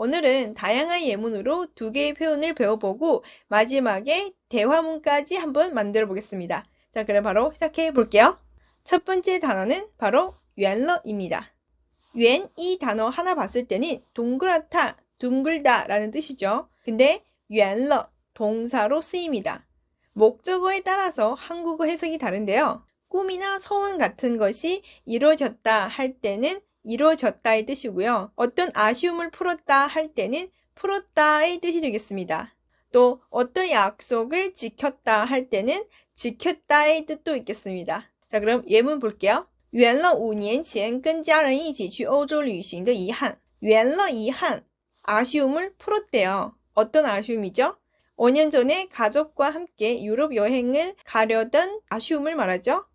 오늘은 다양한 예문으로 두 개의 표현을 배워보고 마지막에 대화문까지 한번 만들어 보겠습니다. 자, 그럼 바로 시작해 볼게요. 첫 번째 단어는 바로 연러입니다. 연 이 단어 하나 봤을 때는 동그랗다, 둥글다 라는 뜻이죠. 근데 연러 동사로 쓰입니다. 목적어에 따라서 한국어 해석이 다른데요. 꿈이나 소원 같은 것이 이루어졌다 할 때는 이루어졌다의 뜻이고요. 어떤 아쉬움을 풀었다 할 때는 풀었다의 뜻이 되겠습니다. 또 어떤 약속을 지켰다 할 때는 지켰다의 뜻도 있겠습니다. 자, 그럼 예문 볼게요. 圆了五年前跟家人一起去欧洲旅行的遗憾.圆了 遗憾. 아쉬움을 풀었대요. 어떤 아쉬움이죠? 5년 전에 가족과 함께 유럽 여행을 가려던 아쉬움을 말하죠.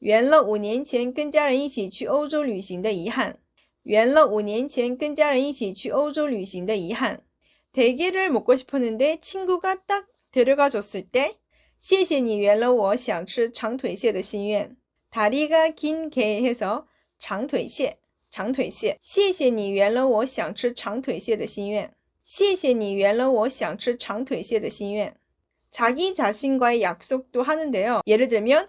圆了五年前跟家人一起去欧洲旅行的遗憾.圆了五年前跟家人一起去欧洲旅行的遗憾. 대게를 먹고 싶었는데 친구가 딱 데려가 줬을 때 谢谢你圆了我想吃长腿蟹的心愿. 다리가 긴 게 해서 장腿蟹, 장腿蟹. 谢谢你圆了我想吃长腿蟹的心愿.谢谢你圆了我想吃长腿蟹的心愿. 자기 자신과의 약속도 하는데요. 예를 들면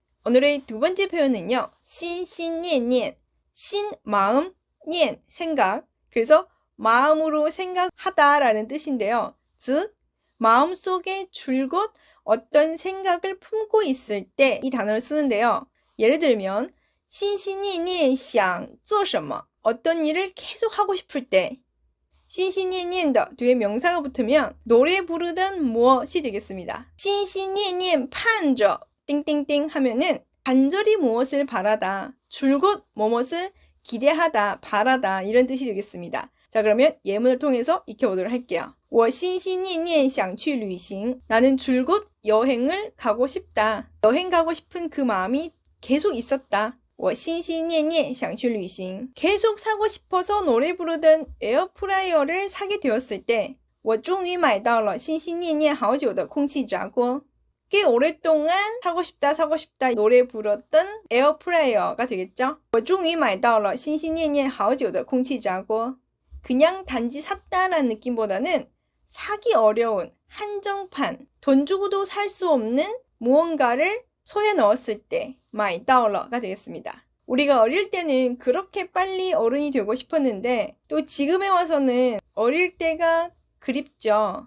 오늘의 두 번째 표현은요. 신신니엔, 신 마음, 년 생각. 그래서 마음으로 생각하다라는 뜻인데요. 즉 마음속에 줄곧 어떤 생각을 품고 있을 때 이 단어를 쓰는데요. 예를 들면 신신니엔 想做什么 어떤 일을 계속 하고 싶을 때 신신니엔더 뒤에 명사가 붙으면 노래 부르던 무엇이 되겠습니다. 신신니엔 盼着 띵띵띵 하면은 간절히 무엇을 바라다, 줄곧 무엇을 기대하다, 바라다 이런 뜻이 되겠습니다. 자 그러면 예문을 통해서 익혀보도록 할게요. 我心心念念想去旅行. 나는 줄곧 여행을 가고 싶다. 여행 가고 싶은 그 마음이 계속 있었다. 我心心念念想去旅行. 계속 사고 싶어서 노래 부르던 에어프라이어를 사게 되었을 때, 我终于买到了心心念念好久的空气炸锅. 꽤 오랫동안 사고 싶다 사고 싶다 노래 불렀던 에어프라이어가 되겠죠. 我终于买到了心心念念好久的空气炸锅. 그냥 단지 샀다라는 느낌보다는 사기 어려운 한정판, 돈 주고도 살 수 없는 무언가를 손에 넣었을 때 마이다울러가 되겠습니다. 우리가 어릴 때는 그렇게 빨리 어른이 되고 싶었는데 또 지금에 와서는 어릴 때가 그립죠.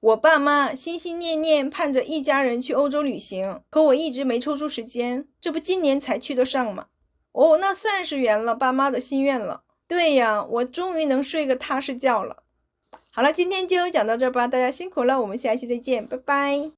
我爸妈心心念念盼着一家人去欧洲旅行，可我一直没抽出时间，这不今年才去得上吗？哦，那算是圆了爸妈的心愿了。对呀，我终于能睡个踏实觉了。好了，今天就讲到这吧，大家辛苦了，我们下期再见，拜拜。